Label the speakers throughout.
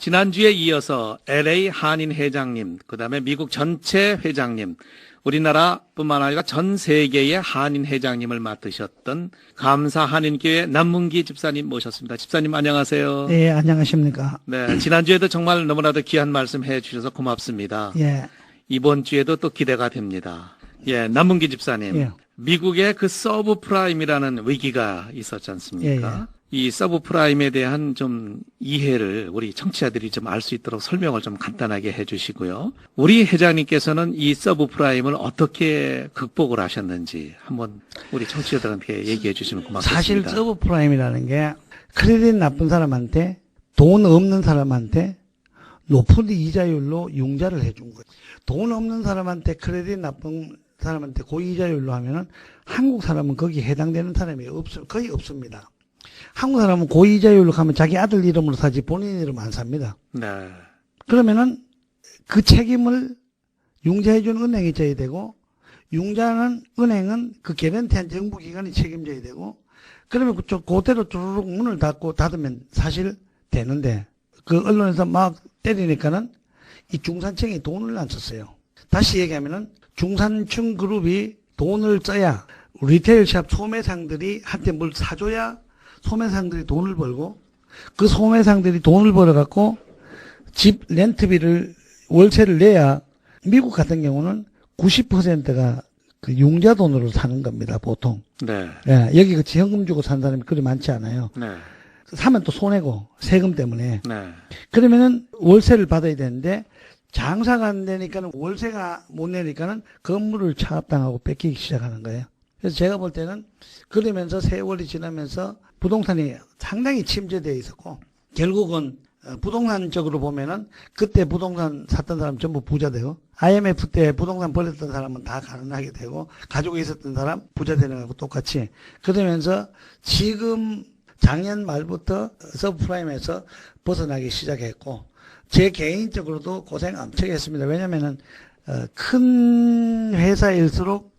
Speaker 1: 지난주에 이어서 LA 한인 회장님, 그 다음에 미국 전체 회장님, 우리나라뿐만 아니라 전 세계의 한인 회장님을 맡으셨던 감사 한인교회 남문기 집사님 모셨습니다. 집사님 안녕하세요.
Speaker 2: 네, 안녕하십니까.
Speaker 1: 네, 지난주에도 정말 너무나도 귀한 말씀 해 주셔서 고맙습니다.
Speaker 2: 예,
Speaker 1: 이번 주에도 또 기대가 됩니다. 예, 남문기 집사님.
Speaker 2: 예.
Speaker 1: 미국의 그 서브 프라임이라는 위기가 있었지 않습니까? 이 서브 프라임에 대한 좀 이해를 우리 청취자들이 좀 알 수 있도록 설명을 좀 간단하게 해 주시고요. 우리 회장님께서는 이 서브 프라임을 어떻게 극복을 하셨는지 한번 우리 청취자들한테 얘기해 주시면 고맙겠습니다.
Speaker 2: 사실 서브프라임이라는 게 크레딧 나쁜 사람한테 돈 없는 사람한테 높은 이자율로 융자를 해준 거예요. 돈 없는 사람한테 크레딧 나쁜 사람한테 고이자율로 하면은 한국 사람은 거기에 해당되는 사람이 없, 거의 없습니다. 한국 사람은 고이자율로 가면 자기 아들 이름으로 사지 본인 이름 안 삽니다.
Speaker 1: 네.
Speaker 2: 그러면은 그 책임을 융자해준 은행이 져야 되고 융자는 은행은 그 개런티한 정부기관이 책임져야 되고 그러면 그쪽 그대로 쭈르륵 문을 닫고 닫으면 사실 되는데 그 언론에서 막 때리니까는 이 중산층이 돈을 안 썼어요. 다시 얘기하면은 중산층 그룹이 돈을 써야 리테일샵 소매상들이 한테 뭘 사줘야 소매상들이 돈을 벌고 그 소매상들이 돈을 벌어갖고 집 렌트비를 월세를 내야 미국 같은 경우는 90%가 그 융자 돈으로 사는 겁니다 보통.
Speaker 1: 네.
Speaker 2: 예, 여기 그 현금 주고 산 사람이 그리 많지 않아요.
Speaker 1: 네.
Speaker 2: 사면 또 손해고 세금 때문에.
Speaker 1: 네.
Speaker 2: 그러면은 월세를 받아야 되는데 장사가 안 되니까는 월세가 못 내니까는 건물을 차압당하고 뺏기기 시작하는 거예요. 그래서 제가 볼 때는 그러면서 세월이 지나면서 부동산이 상당히 침체되어 있었고 결국은 어, 부동산적으로 보면은 그때 부동산 샀던 사람 전부 부자 되고 IMF 때 부동산 벌렸던 사람은 다 가난하게 되고 가지고 있었던 사람 부자 되는 거하고 똑같이 그러면서 지금 작년 말부터 서브프라임에서 벗어나기 시작했고 제 개인적으로도 고생 엄청 했습니다. 왜냐면은 어, 큰 회사일수록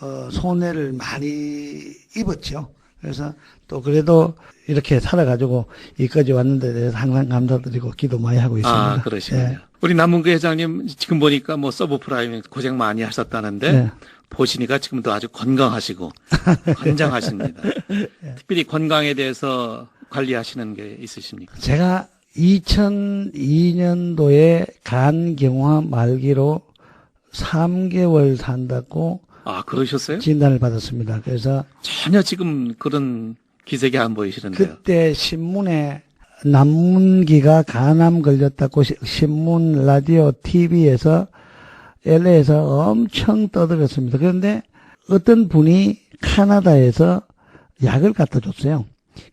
Speaker 2: 어, 손해를 많이 입었죠. 그래서 또 그래도 이렇게 살아가지고 여기까지 왔는데 대해서 항상 감사드리고 기도 많이 하고 있습니다.
Speaker 1: 아, 그러시군요.
Speaker 2: 예.
Speaker 1: 우리 남문구 회장님 지금 보니까 뭐 서브 프라임 고생 많이 하셨다는데
Speaker 2: 네.
Speaker 1: 보시니까 지금도 아주 건강하시고 건장하십니다. 특별히 건강에 대해서 관리하시는 게 있으십니까?
Speaker 2: 제가 2002년도에 간경화 말기로 3개월 산다고
Speaker 1: 아, 그러셨어요?
Speaker 2: 진단을 받았습니다. 그래서
Speaker 1: 전혀 지금 그런 기색이 안 보이시는데요.
Speaker 2: 그때 신문에 남문기가 간암 걸렸다고 시- 신문, 라디오, TV에서 LA에서 엄청 떠들었습니다. 그런데 어떤 분이 카나다에서 약을 갖다 줬어요.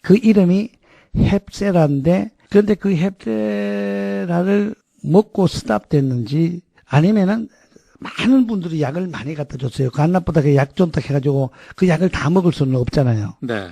Speaker 2: 그 이름이 헵세라인데 그런데 그 헵세라를 먹고 스탑됐는지 아니면은 많은 분들이 약을 많이 갖다 줬어요. 간납보다 그약좀딱 해가지고 그 약을 다 먹을 수는 없잖아요.
Speaker 1: 네.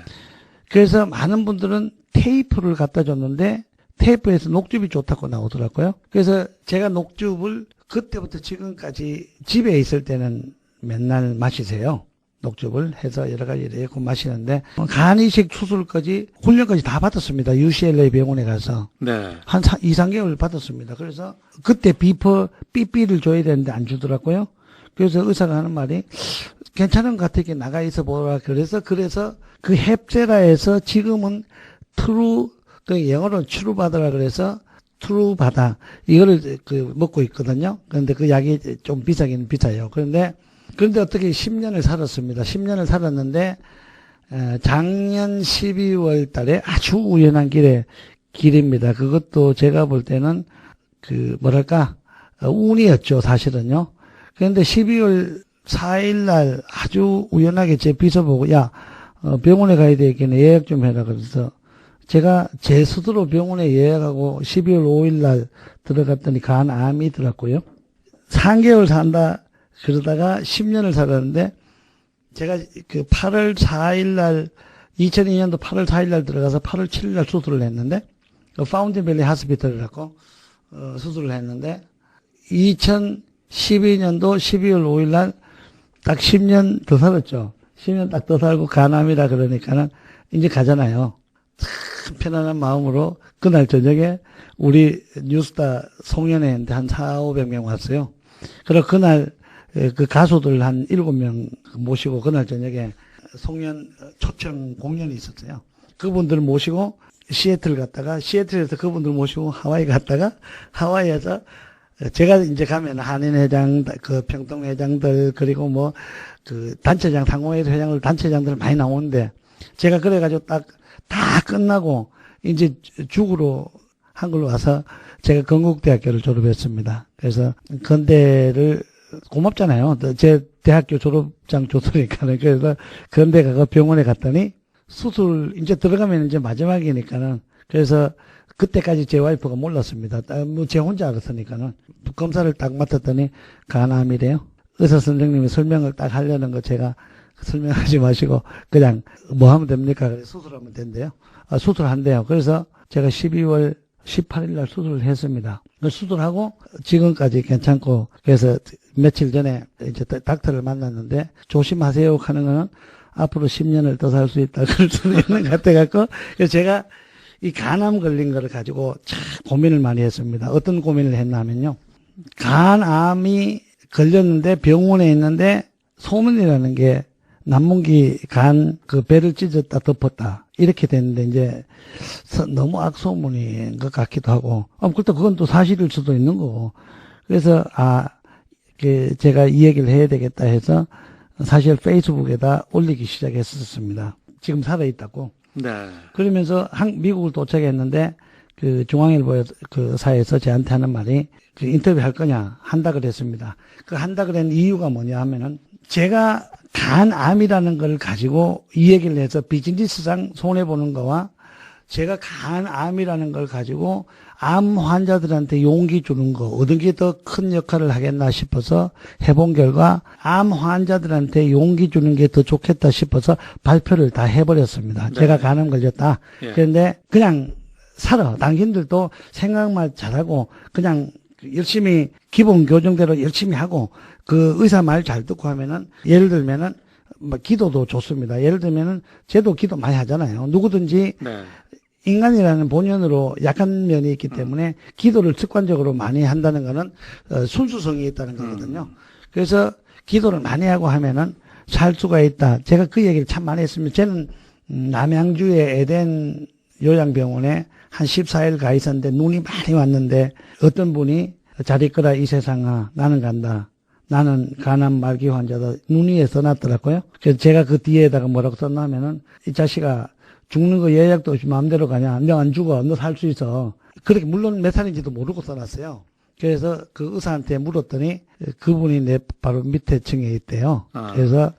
Speaker 2: 그래서 많은 분들은 테이프를 갖다 줬는데 테이프에서 녹즙이 좋다고 나오더라고요. 그래서 제가 녹즙을 그때부터 지금까지 집에 있을 때는 맨날 마시세요. 녹즙을 해서 여러 가지 이렇게 마시는데 간 이식 수술까지 훈련까지 다 받았습니다. UCLA 병원에 가서
Speaker 1: 네.
Speaker 2: 한 2, 3개월 받았습니다. 그래서 그때 비퍼 삐삐를 줘야 되는데 안 주더라고요. 그래서 의사가 하는 말이 괜찮은 것 같으니까 나가 있어 보라. 그래서 그래서 그 헵제라에서 지금은 트루 그 영어로 추루 받으라 그래서 트루 바다 이거를 그 먹고 있거든요. 그런데 그 약이 좀 비싸긴 비싸요. 그런데 그런데 어떻게 10년을 살았습니다. 10년을 살았는데 에, 작년 12월 달에 아주 우연한 길에 길입니다. 그것도 제가 볼 때는 그 뭐랄까 어, 운이었죠 사실은요. 그런데 12월 4일 날 아주 우연하게 제 비서 보고 야 어, 병원에 가야 되겠네 예약 좀 해라 그래서 제가 제 스스로 병원에 예약하고 12월 5일 날 들어갔더니 간암이더라고요. 3개월 산다 그러다가 10년을 살았는데 제가 그 8월 4일 날 2002년도 8월 4일 날 들어가서 8월 7일 날 수술을 했는데 그 파운틴밸리 하스피털이라고 어, 수술을 했는데 2012년도 12월 5일 날 딱 10년 더 살았죠. 10년 딱 더 살고 간암이라 그러니까는 이제 가잖아요. 참 편안한 마음으로 그날 저녁에 우리 뉴스타 송년회인데 한 4, 500명 왔어요. 그리고 그날 에, 그 가수들 한 7명 모시고 그날 저녁에 송년 초청 공연이 있었어요. 그분들 모시고 시애틀 갔다가 시애틀에서 그분들 모시고 하와이 갔다가 하와이에서 제가 이제 가면 한인 회장, 그 평통 회장들 그리고 뭐 그 단체장, 상호회 회장들 단체장들 많이 나오는데 제가 그래가지고 딱 다 끝나고 이제 죽으로 한글로 와서 제가 건국대학교를 졸업했습니다. 그래서 건대를 고맙잖아요. 제 대학교 졸업장 줬으니까는 그래서 건대 가서 병원에 갔더니 수술 이제 들어가면 이제 마지막이니까는 그래서 그때까지 제 와이프가 몰랐습니다. 뭐 제 혼자 알았으니까는 검사를 딱 맡았더니 간암이래요. 의사 선생님이 설명을 딱 하려는 거 제가 설명하지 마시고 그냥 뭐 하면 됩니까? 수술하면 된대요. 아, 수술한대요. 그래서 제가 12월 18일 날 수술을 했습니다. 그 수술하고 지금까지 괜찮고 그래서 며칠 전에 이제 닥터를 만났는데 조심하세요 하는 거는 앞으로 10년을 더 살 수 있다 그럴 수도 있는 것 같아갖고 제가 이 간암 걸린 거를 가지고 참 고민을 많이 했습니다. 어떤 고민을 했냐면요. 간암이 걸렸는데 병원에 있는데 소문이라는 게 남문기 간 그 배를 찢었다 덮었다 이렇게 됐는데 이제 서- 너무 악소문인 것 같기도 하고 아, 그렇다 그건 또 사실일 수도 있는 거고 그래서 아 그 제가 이 얘기를 해야 되겠다 해서 사실 페이스북에다 올리기 시작했었습니다. 지금 살아 있다고.
Speaker 1: 네.
Speaker 2: 그러면서 한, 미국을 도착했는데 그 중앙일보 그 사에서 저한테 하는 말이 그 인터뷰 할 거냐 한다 그랬습니다. 그 한다 그랬는 이유가 뭐냐 하면은 제가 간암이라는 걸 가지고 이 얘기를 해서 비즈니스상 손해 보는 거와 제가 간암이라는 걸 가지고 암 환자들한테 용기 주는 거 어떤 게 더 큰 역할을 하겠나 싶어서 해본 결과 암 환자들한테 용기 주는 게 더 좋겠다 싶어서 발표를 다 해버렸습니다.
Speaker 1: 네.
Speaker 2: 제가 간암 걸렸다.
Speaker 1: 예.
Speaker 2: 그런데 그냥 살아. 당신들도 생각만 잘하고 그냥 열심히 기본 교정대로 열심히 하고 그 의사 말 잘 듣고 하면은 예를 들면은 뭐 기도도 좋습니다. 예를 들면은 저도 기도 많이 하잖아요. 누구든지
Speaker 1: 네.
Speaker 2: 인간이라는 본연으로 약한 면이 있기 때문에 기도를 습관적으로 많이 한다는 것은 어, 순수성이 있다는 거거든요. 그래서 기도를 많이 하고 하면은 살 수가 있다. 제가 그 얘기를 참 많이 했습니다. 저는 음, 남양주의 에덴 요양병원에 한 14일 가 있었는데 눈이 많이 왔는데 어떤 분이 잘 있거라 이 세상아 나는 간다. 나는 간암 말기 환자다. 눈 위에 써놨더라고요. 그래서 제가 그 뒤에다가 뭐라고 썼냐면은 이 자식아 죽는 거 예약도 없이 마음대로 가냐. 너 안 죽어. 너 살 수 있어. 그렇게 물론 몇 살인지도 모르고 써놨어요. 그래서 그 의사한테 물었더니 그분이 내 바로 밑에 층에 있대요.
Speaker 1: 아.
Speaker 2: 그래서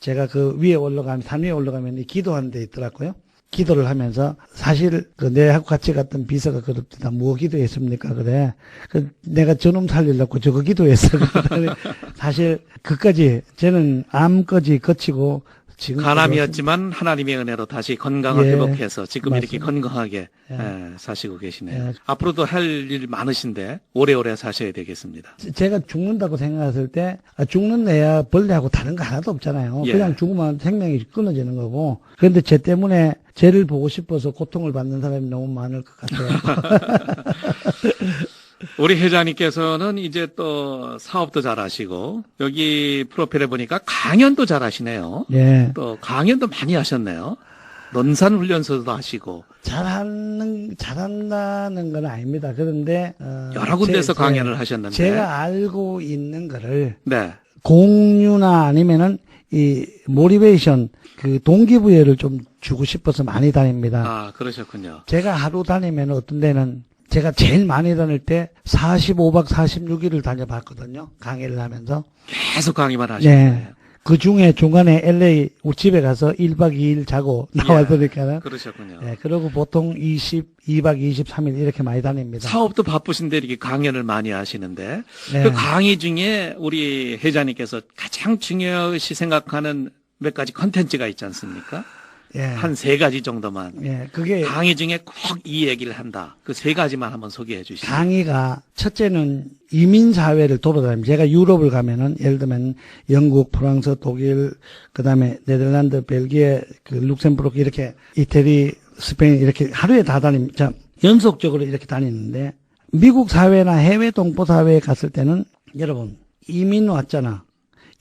Speaker 2: 제가 그 위에 올라가면 산 위에 올라가면 이 기도하는 데 있더라고요. 기도를 하면서 사실 그 내하고 같이 갔던 비서가 그럽니다. 뭐 기도했습니까? 그래. 그 내가 저놈 살리려고 저거 기도했어. 사실 그까지 저는 암까지 거치고 지금
Speaker 1: 간암이었지만 하나님의 은혜로 다시 건강을
Speaker 2: 예,
Speaker 1: 회복해서 지금 이렇게
Speaker 2: 맞습니다.
Speaker 1: 건강하게
Speaker 2: 예.
Speaker 1: 예, 사시고 계시네요.
Speaker 2: 예.
Speaker 1: 앞으로도 할 일 많으신데 오래오래 사셔야 되겠습니다.
Speaker 2: 제가 죽는다고 생각했을 때 아, 죽는 애야 벌레하고 다른 거 하나도 없잖아요.
Speaker 1: 예.
Speaker 2: 그냥 죽으면 생명이 끊어지는 거고. 그런데 쟤 때문에 쟤를 보고 싶어서 고통을 받는 사람이 너무 많을 것 같아요.
Speaker 1: 우리 회장님께서는 이제 또 사업도 잘하시고 여기 프로필에 보니까 강연도 잘하시네요.
Speaker 2: 예.
Speaker 1: 또 강연도 많이 하셨네요. 논산 훈련소도 하시고
Speaker 2: 잘하는 잘한다는 건 아닙니다. 그런데 어,
Speaker 1: 여러 군데서 강연을 하셨는데
Speaker 2: 제가 알고 있는 거를
Speaker 1: 네.
Speaker 2: 공유나 아니면은 이 모티베이션 그 동기부여를 좀 주고 싶어서 많이 다닙니다.
Speaker 1: 아 그러셨군요.
Speaker 2: 제가 하루 다니면 어떤 데는 제가 제일 많이 다닐 때 45박 46일을 다녀봤거든요. 강의를 하면서.
Speaker 1: 계속 강의만 하시는
Speaker 2: 네. 그 중에 중간에 LA 집에 가서 1박 2일 자고 나왔으니까는.
Speaker 1: 그러셨군요.
Speaker 2: 네, 그리고 보통 22박 23일 이렇게 많이 다닙니다.
Speaker 1: 사업도 바쁘신데 이렇게 강연을 많이 하시는데
Speaker 2: 네.
Speaker 1: 그 강의 중에 우리 회장님께서 가장 중요시 생각하는 몇 가지 컨텐츠가 있지 않습니까?
Speaker 2: 예.
Speaker 1: 한세 가지 정도만
Speaker 2: 예, 그게
Speaker 1: 강의 중에 꼭 이 얘기를 한다. 그 세 가지만 한번 소개해 주시죠.
Speaker 2: 강의가 첫째는 이민 사회를 돌아다니면 제가 유럽을 가면은 예를 들면 영국, 프랑스, 독일, 그다음에 네덜란드, 벨기에, 그 룩셈부르크 이렇게 이태리 스페인 이렇게 하루에 다 다닙니다. 자, 연속적으로 이렇게 다니는데 미국 사회나 해외 동포 사회에 갔을 때는 여러분 이민 왔잖아.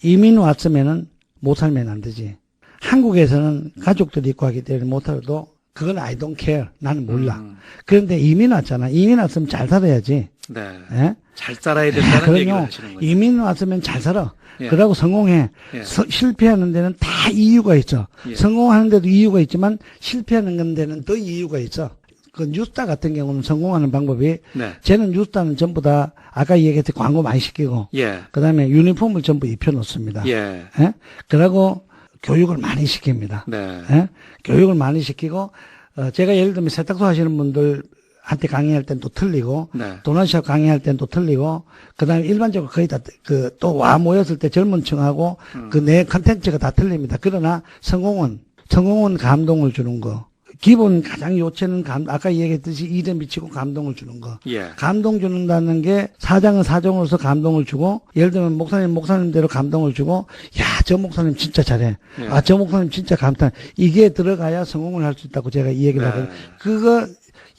Speaker 2: 이민 왔으면은 못 살면 안 되지. 한국에서는 가족들이 있고 하기 때문에 못 살아도 그건 I don't care. 나는 몰라.
Speaker 1: 음.
Speaker 2: 그런데 이민 왔잖아. 이민 왔으면 잘 살아야지.
Speaker 1: 네.
Speaker 2: 예?
Speaker 1: 잘 살아야 된다는 얘기를
Speaker 2: 그럼요.
Speaker 1: 하시는 거죠.
Speaker 2: 이민 왔으면 잘 살아.
Speaker 1: 예.
Speaker 2: 그러고 성공해.
Speaker 1: 예.
Speaker 2: 서- 실패하는 데는 다 이유가 있어.
Speaker 1: 예.
Speaker 2: 성공하는 데도 이유가 있지만 실패하는 건 데는 더 이유가 있어. 그 뉴스타 같은 경우는 성공하는 방법이
Speaker 1: 네.
Speaker 2: 쟤는 뉴스타는 전부 다 아까 얘기했듯이 광고 많이 시키고
Speaker 1: 예.
Speaker 2: 그다음에 유니폼을 전부 입혀 놓습니다.
Speaker 1: 예.
Speaker 2: 예? 그러고 교육을 많이 시킵니다.
Speaker 1: 네.
Speaker 2: 예? 교육을 많이 시키고 어, 제가 예를 들면 세탁소 하시는 분들 한테 강의할 땐 또 틀리고
Speaker 1: 네.
Speaker 2: 도넛샵 강의할 땐 또 틀리고 그다음에 일반적으로 거의 다 그 또 와 모였을 때 젊은 층하고
Speaker 1: 음.
Speaker 2: 그내 컨텐츠가 다 틀립니다. 그러나 성공은 성공은 감동을 주는 거. 기본 가장 요체는 감, 아까 얘기했듯이 일에 미치고 감동을 주는 거.
Speaker 1: 예.
Speaker 2: 감동 주는다는 게 사장은 사정으로서 감동을 주고 예를 들면 목사님 목사님대로 감동을 주고 야 저 목사님 진짜 잘해
Speaker 1: 예.
Speaker 2: 아저 목사님 진짜 감탄 이게 들어가야 성공을 할 수 있다고 제가 이 얘기를
Speaker 1: 네.
Speaker 2: 하거든요 그거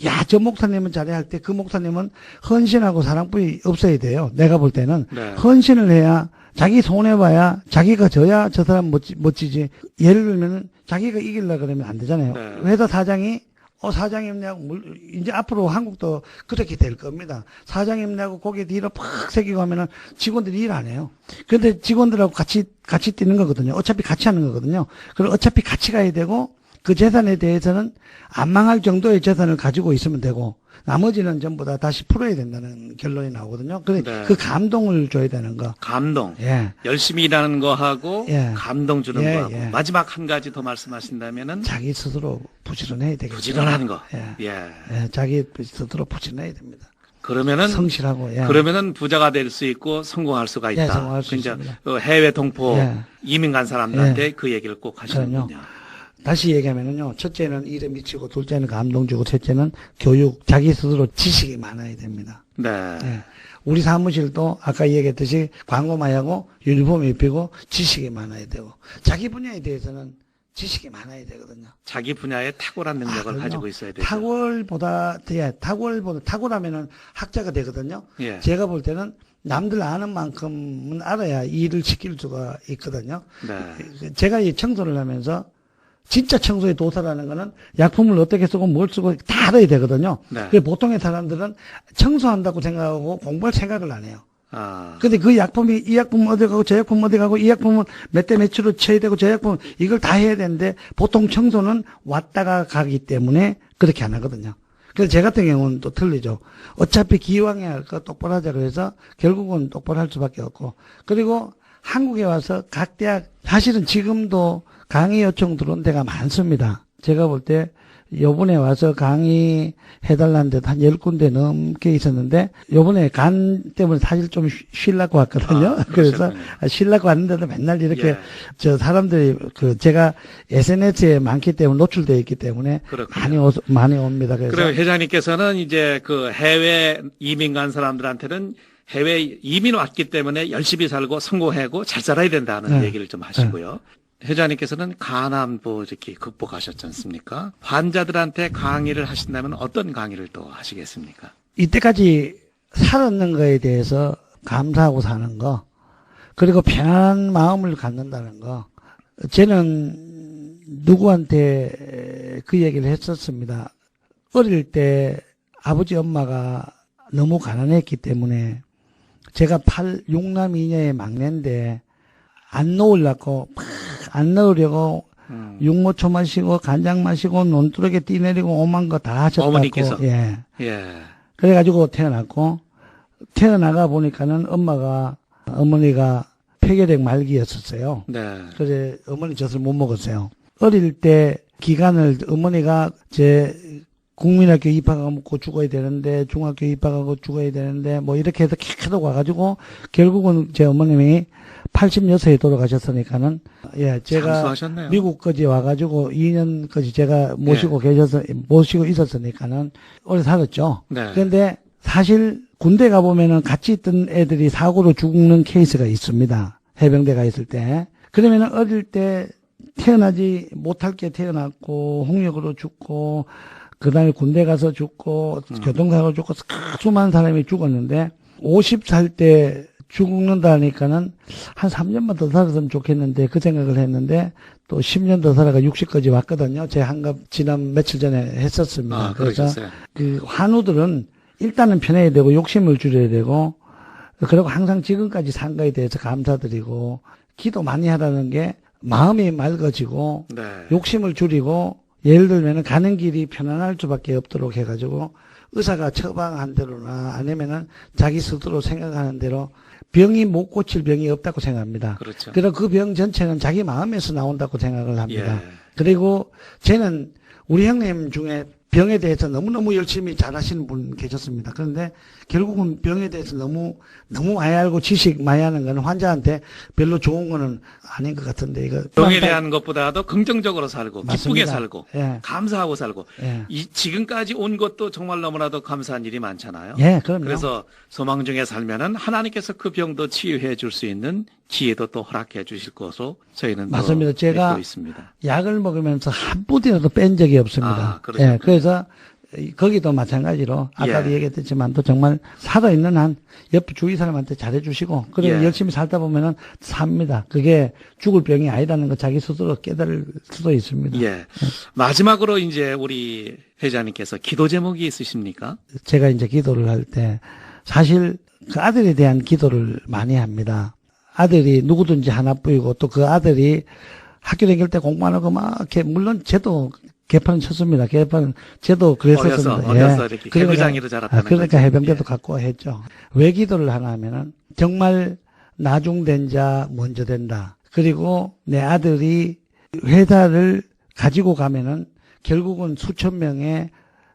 Speaker 2: 야 저 목사님은 잘해 할 때 그 목사님은 헌신하고 사랑뿐이 없어야 돼요 내가 볼 때는
Speaker 1: 네.
Speaker 2: 헌신을 해야 자기 손해봐야 자기가 져야 저 사람 멋지, 멋지지 예를 들면은 자기가 이길라 그러면 안 되잖아요
Speaker 1: 네.
Speaker 2: 회사 사장이 어 사장님 내하고 물- 이제 앞으로 한국도 그렇게 될 겁니다. 사장님 내하고 고개 뒤로 팍 새기고 하면은 직원들이 일 안 해요. 근데 직원들하고 같이 같이 뛰는 거거든요. 어차피 같이 하는 거거든요. 그리고 어차피 같이 가야 되고 그 재산에 대해서는 안 망할 정도의 재산을 가지고 있으면 되고 나머지는 전부 다 다시 풀어야 된다는 결론이 나오거든요. 그래
Speaker 1: 네.
Speaker 2: 그 감동을 줘야 되는 거.
Speaker 1: 감동.
Speaker 2: 예.
Speaker 1: 열심히 일하는 거 하고
Speaker 2: 예.
Speaker 1: 감동 주는
Speaker 2: 예,
Speaker 1: 거 하고
Speaker 2: 예.
Speaker 1: 마지막 한 가지 더 말씀하신다면은
Speaker 2: 자기 스스로 부지런해야 되겠죠.
Speaker 1: 부지런한 거.
Speaker 2: 예.
Speaker 1: 예.
Speaker 2: 예, 자기 스스로 부지런해야 됩니다.
Speaker 1: 그러면은
Speaker 2: 성실하고 예.
Speaker 1: 그러면은 부자가 될 수 있고 성공할 수가 있다.
Speaker 2: 예, 성공할 수
Speaker 1: 그러니까
Speaker 2: 있습니다.
Speaker 1: 어, 해외 동포
Speaker 2: 예.
Speaker 1: 이민 간 사람들한테 그 얘기를 꼭 하시는군요.
Speaker 2: 다시 얘기하면은요, 첫째는 일에 미치고, 둘째는 감동 주고, 셋째는 교육, 자기 스스로 지식이 많아야 됩니다.
Speaker 1: 네.
Speaker 2: 예. 우리 사무실도 아까 얘기했듯이 광고 많이 하고, 유니폼 입히고, 지식이 많아야 되고, 자기 분야에 대해서는 지식이 많아야 되거든요.
Speaker 1: 자기 분야에 탁월한 능력을
Speaker 2: 아.
Speaker 1: 가지고 있어야 되죠.
Speaker 2: 탁월보다, 예, 탁월보다, 탁월하면은 학자가 되거든요.
Speaker 1: 예.
Speaker 2: 제가 볼 때는 남들 아는 만큼은 알아야 일을 시킬 수가 있거든요.
Speaker 1: 네.
Speaker 2: 제가 이 청소를 하면서 진짜 청소에 도사라는 거는 약품을 어떻게 쓰고 뭘 쓰고 다 알아야 되거든요.
Speaker 1: 네.
Speaker 2: 그 보통의 사람들은 청소한다고 생각하고 공부할 생각을 안 해요.
Speaker 1: 아.
Speaker 2: 근데 그 약품이 이 약품 어디 가고 저 약품 어디 가고 이 약품은 몇 대 몇으로 쳐야 되고 저 약품 이걸 다 해야 되는데 보통 청소는 왔다가 가기 때문에 그렇게 안 하거든요. 그래서 제 같은 경우는 또 틀리죠. 어차피 기왕에 할 거 똑바로 하자 그래서 결국은 똑바로 할 수밖에 없고 그리고 한국에 와서 각 대학 사실은 지금도 강의 요청 들어온 데가 많습니다. 제가 볼 때 요번에 와서 강의 해달라는 데도 한 10군데 넘게 있었는데 요번에 간 때문에 사실 좀 쉬- 쉬려고 왔거든요.
Speaker 1: 아,
Speaker 2: 그래서
Speaker 1: 그러셨군요.
Speaker 2: 쉬려고 왔는데도 맨날 이렇게
Speaker 1: 예.
Speaker 2: 저 사람들이 그 제가 SNS에 많기 때문에 노출되어 있기 때문에
Speaker 1: 그렇군요.
Speaker 2: 많이 오, 많이 옵니다. 그래서
Speaker 1: 그리고 회장님께서는 이제 그 해외 이민 간 사람들한테는 해외 이민 왔기 때문에 열심히 살고 성공하고 잘 살아야 된다는
Speaker 2: 네.
Speaker 1: 얘기를 좀 하시고요. 회장님께서는 가난부 이렇게 극복하셨지 않습니까? 환자들한테 강의를 하신다면 어떤 강의를 또 하시겠습니까?
Speaker 2: 이때까지 살았는 거에 대해서 감사하고 사는 거, 그리고 편안한 마음을 갖는다는 거, 저는 누구한테 그 얘기를 했었습니다. 어릴 때 아버지 엄마가 너무 가난했기 때문에 제가 팔, 용남 이녀의 막내인데 안 놓으려고, 막 안 넣으려고
Speaker 1: 음,
Speaker 2: 육모초 마시고 간장 마시고 논두렁에 뛰내리고 오만 거 다 하셨다고.
Speaker 1: 어머니께서?
Speaker 2: 예.
Speaker 1: 예.
Speaker 2: 그래가지고 태어났고 태어나가 보니까는 엄마가 어머니가 폐결핵 말기였었어요.
Speaker 1: 네.
Speaker 2: 그래 어머니 젖을 못 먹었어요. 어릴 때 기간을 어머니가 제 국민학교 입학하고 죽어야 되는데 중학교 입학하고 죽어야 되는데 뭐 이렇게 해서 계속 와가지고 결국은 제 어머님이 86세에 돌아가셨으니까는 예 제가
Speaker 1: 장수하셨네요.
Speaker 2: 미국까지 와가지고 2년까지 제가 모시고 계셔서 모시고 있었으니까는 오래 살았죠.
Speaker 1: 네.
Speaker 2: 그런데 사실 군대 가 보면은 같이 있던 애들이 사고로 죽는 케이스가 있습니다. 해병대 가 있을 때. 그러면은 어릴 때 태어나지 못할 게 태어났고 홍역으로 죽고 그다음에 군대 가서 죽고 교통사고 죽고 수많은 사람이 죽었는데 50살 때 죽는다니까는 한 3년만 더 살았으면 좋겠는데 그 생각을 했는데 또 10년 더 살아가 60까지 왔거든요. 제 한갑 지난 며칠 전에 했었습니다.
Speaker 1: 아,
Speaker 2: 그래서
Speaker 1: 그러셨어요.
Speaker 2: 그 환우들은 일단은 편해야 되고 욕심을 줄여야 되고 그리고 항상 지금까지 산 거에 대해서 감사드리고 기도 많이 하라는 게 마음이 맑아지고
Speaker 1: 네.
Speaker 2: 욕심을 줄이고 예를 들면은 가는 길이 편안할 수밖에 없도록 해가지고 의사가 처방한 대로나 아니면은 자기 스스로 생각하는 대로 병이 못 고칠 병이 없다고 생각합니다.
Speaker 1: 그렇죠.
Speaker 2: 그리고 그병 전체는 자기 마음에서 나온다고 생각을 합니다.
Speaker 1: 예.
Speaker 2: 그리고 저는 우리 형님 중에 병에 대해서 너무너무 열심히 잘하시는 분 계셨습니다. 그런데 결국은 병에 대해서 너무 너무 많이 알고 지식 많이 하는 건 환자한테 별로 좋은 거는 아닌 것 같은데 이거
Speaker 1: 병에 대한 것보다도 긍정적으로 살고 기쁘게
Speaker 2: 맞습니다.
Speaker 1: 살고
Speaker 2: 예.
Speaker 1: 감사하고 살고
Speaker 2: 예.
Speaker 1: 이 지금까지 온 것도 정말 너무나도 감사한 일이 많잖아요.
Speaker 2: 예, 그럼요.
Speaker 1: 그래서 소망 중에 살면은 하나님께서 그 병도 치유해 줄 수 있는 기회도 또 허락해 주실 것으로 저희는 또
Speaker 2: 맞습니다. 제가
Speaker 1: 있습니다.
Speaker 2: 약을 먹으면서 한 뿌디라도 뺀 적이 없습니다.
Speaker 1: 아.
Speaker 2: 예, 그래서 이- 거기도 마찬가지로 아까도
Speaker 1: 예.
Speaker 2: 얘기했지만 또 정말 살아 있는 한 옆 주위 사람한테 잘해 주시고 그리고
Speaker 1: 예.
Speaker 2: 열심히 살다 보면은 삽니다. 그게 죽을 병이 아니라는 거 자기 스스로 깨달을 수도 있습니다.
Speaker 1: 예. 마지막으로 이제 우리 회장님께서 기도 제목이 있으십니까?
Speaker 2: 제가 이제 기도를 할 때 사실 그 아들에 대한 기도를 많이 합니다. 아들이 누구든지 하나뿐이고 또 그 아들이 학교 다닐 때 공부 안 하고 막 이렇게 물론 저도 개판은 쳤습니다. 개판은 저도 그랬었습니다.
Speaker 1: 어려서, 어려서 이렇게
Speaker 2: 그러니까-
Speaker 1: 개구장이로 자랐다는
Speaker 2: 아, 그러니까. 해병대도
Speaker 1: 예.
Speaker 2: 갖고 했죠. 왜 기도를 하나 하면은 정말 나중된 자 먼저 된다. 그리고 내 아들이 회사를 가지고 가면은 결국은 수천 명의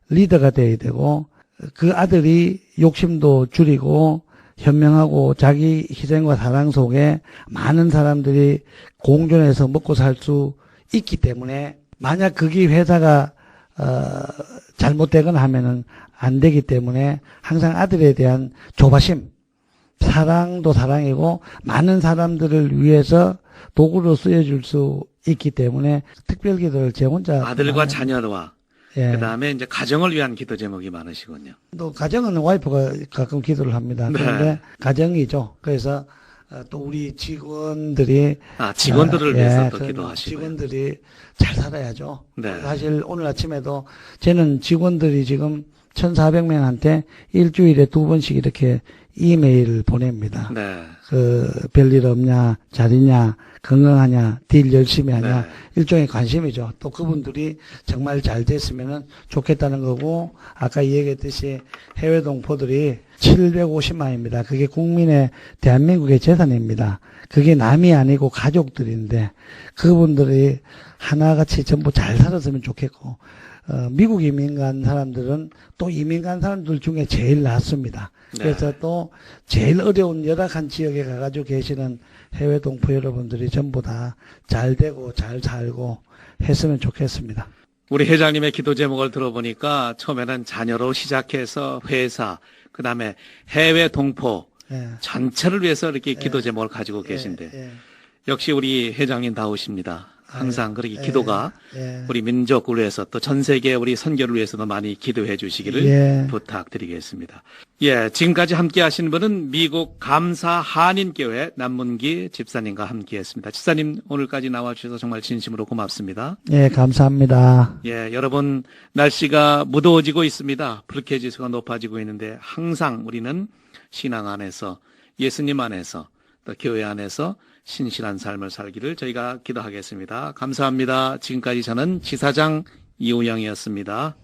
Speaker 2: 리더가 돼야 되고 그 아들이 욕심도 줄이고 현명하고 자기 희생과 사랑 속에 많은 사람들이 공존해서 먹고 살 수 있기 때문에 만약 그게 회사가 어, 잘못되거나 하면은 안 되기 때문에 항상 아들에 대한 조바심, 사랑도 사랑이고 많은 사람들을 위해서 도구로 쓰여줄 수 있기 때문에 특별 기도를 제 혼자
Speaker 1: 아들과 자녀와
Speaker 2: 예.
Speaker 1: 그 다음에 이제 가정을 위한 기도 제목이 많으시군요.
Speaker 2: 또 가정은 와이프가 가끔 기도를 합니다.
Speaker 1: 네.
Speaker 2: 그런데 가정이죠. 그래서 어, 또 우리 직원들이
Speaker 1: 아, 직원들을
Speaker 2: 아,
Speaker 1: 위해서
Speaker 2: 예,
Speaker 1: 또
Speaker 2: 그러면
Speaker 1: 기도하시고요.
Speaker 2: 직원들이 잘 살아야죠.
Speaker 1: 네.
Speaker 2: 사실 오늘 아침에도 저는 직원들이 지금 1,400명한테 일주일에 두 번씩 이렇게 이메일을 보냅니다.
Speaker 1: 네.
Speaker 2: 그 별일 없냐, 잘 있냐, 건강하냐, 딜 열심히 하냐,
Speaker 1: 네.
Speaker 2: 일종의 관심이죠. 또 그분들이 정말 잘 됐으면 좋겠다는 거고, 아까 얘기했듯이 해외 동포들이 750만입니다. 그게 국민의 대한민국의 재산입니다. 그게 남이 아니고 가족들인데, 그분들이 하나같이 전부 잘 살았으면 좋겠고, 어, 미국 이민 간 사람들은 또 이민 간 사람들 중에 제일 낫습니다.
Speaker 1: 네.
Speaker 2: 그래서 또 제일 어려운 열악한 지역에 가가지고 계시는 해외 동포 여러분들이 전부 다 잘 되고 잘 살고 했으면 좋겠습니다.
Speaker 1: 우리 회장님의 기도 제목을 들어보니까 처음에는 자녀로 시작해서 회사, 그 다음에 해외 동포
Speaker 2: 예.
Speaker 1: 전체를 위해서 이렇게 기도 제목을 가지고 계신데
Speaker 2: 예,
Speaker 1: 역시 우리 회장님 다우십니다. 항상 그렇게 기도가
Speaker 2: 예.
Speaker 1: 우리 민족을 위해서 또 전 세계 우리 선교를 위해서도 많이 기도해 주시기를
Speaker 2: 예.
Speaker 1: 부탁드리겠습니다. 예, 지금까지 함께 하신 분은 미국 감사 한인교회 남문기 집사님과 함께 했습니다. 집사님 오늘까지 나와 주셔서 정말 진심으로 고맙습니다.
Speaker 2: 예, 감사합니다.
Speaker 1: 예, 여러분 날씨가 무더워지고 있습니다. 불쾌 지수가 높아지고 있는데 항상 우리는 신앙 안에서 예수님 안에서 또 교회 안에서 신실한 삶을 살기를 저희가 기도하겠습니다. 감사합니다. 지금까지 저는 지사장 이우영이었습니다.